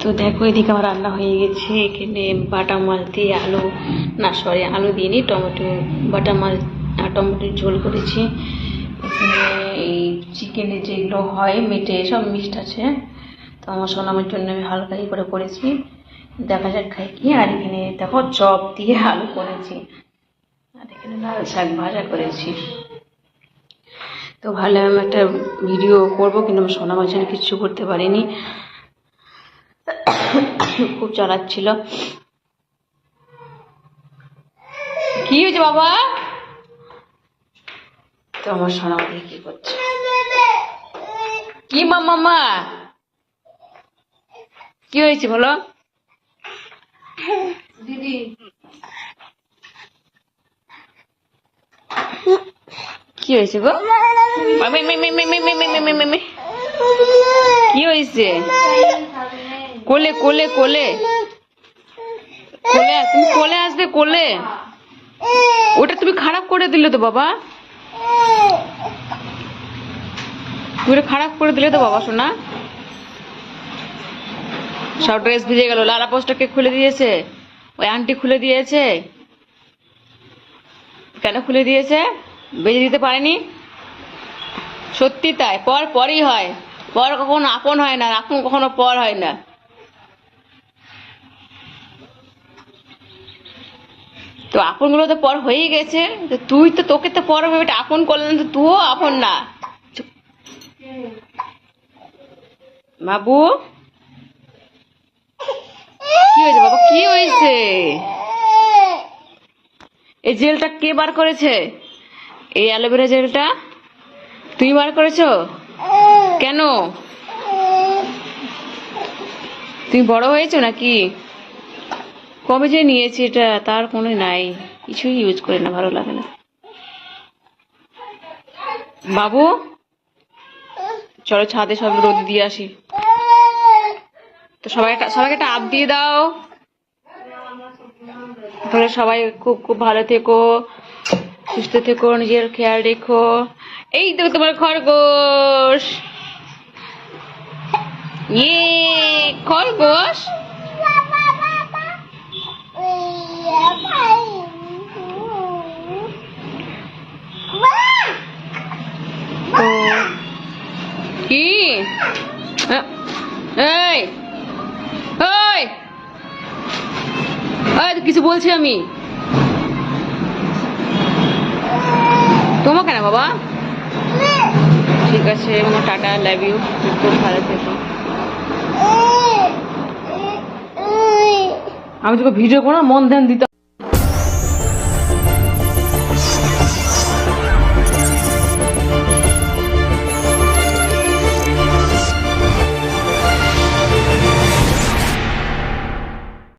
তো দেখো এদিকে আমার রান্না হয়ে গেছে। এখানে বাটা মাছ দিয়ে আলু, না সরি আলু দিয়ে নিই টমেটো, বাটা মাছ টমেটোর ঝোল করেছি। এখানে এই চিকেনের যেগুলো হয়, মেটে, সব মিক্সড আছে। তো আমার সোনামের জন্য আমি হালকা হালকাই করে করেছি। দেখা যাক খাই কি। আর এখানে দেখো চপ দিয়ে আলু করেছি। আর এখানে লাল শাক ভাজা করেছি। তো ভালো আমি একটা ভিডিও করব, কিন্তু আমার সোনা মাঝখানে কিচ্ছু করতে পারিনি। খুব চড়াচ্ছিল কি হয়েছে বাবা তোমার সোনা দিয়ে কি করছে কি মামা কি হয়েছে বলো দিদি কি হয়েছে গো কি হয়েছে কোলে কোলে কোলে। কোলে, তুমি কোলে আসবে, কোলে। ওটা তুমি খারাপ করে দিলে তো বাবা। তুমি খারাপ করে দিলে তো বাবা শোনা সব ড্রেস ভিজে গেল, লালা পোস্টটাকে খুলে দিয়েছে। ওই আন্টি খুলে দিয়েছে। কেন খুলে দিয়েছে? বেজে দিতে পারেনি? সত্যি তাই, পর পরই হয়। পর কখনো আপন হয় না আপন কখনো পর হয় না। তো আপনগুলো তো পর হয়েই গেছে। তুই তো তোকে তো পর ভেবে আপন করলেন তো তুইও আপন না। বাবু, কি হয়েছে বাবা? কি হয়েছে? এই জেলটা কে বার করেছে? এই অ্যালোভেরা জেলটা? তুমি বার করেছ? কেন? তুমি বড় হয়েছো নাকি? কবে যে নিয়েছি এটা তার কোনো নাই। কিছুই ইউজ করি না, ভালো লাগে না। বাবু? চলো ছাদে সব রোদ দিয়ে আসি। তো সবাই সবাইকে একটা আপ দিয়ে দাও। তাহলে সবাই খুব খুব ভালো থেকো, সুস্থ থেকো, নিজের খেয়াল রেখো। এই তো তোমার খরগোশ। ইয়ে খরগোশ তো কি আ- এই এই এই, কিছু বলছি আমি। তোমাকে না বাবা? ঠিক আছে আমার টাটা লাভ ইউ খুব ভালো থেকো। আমি তোকে ভিডিও করো মন ধ্যান দিতে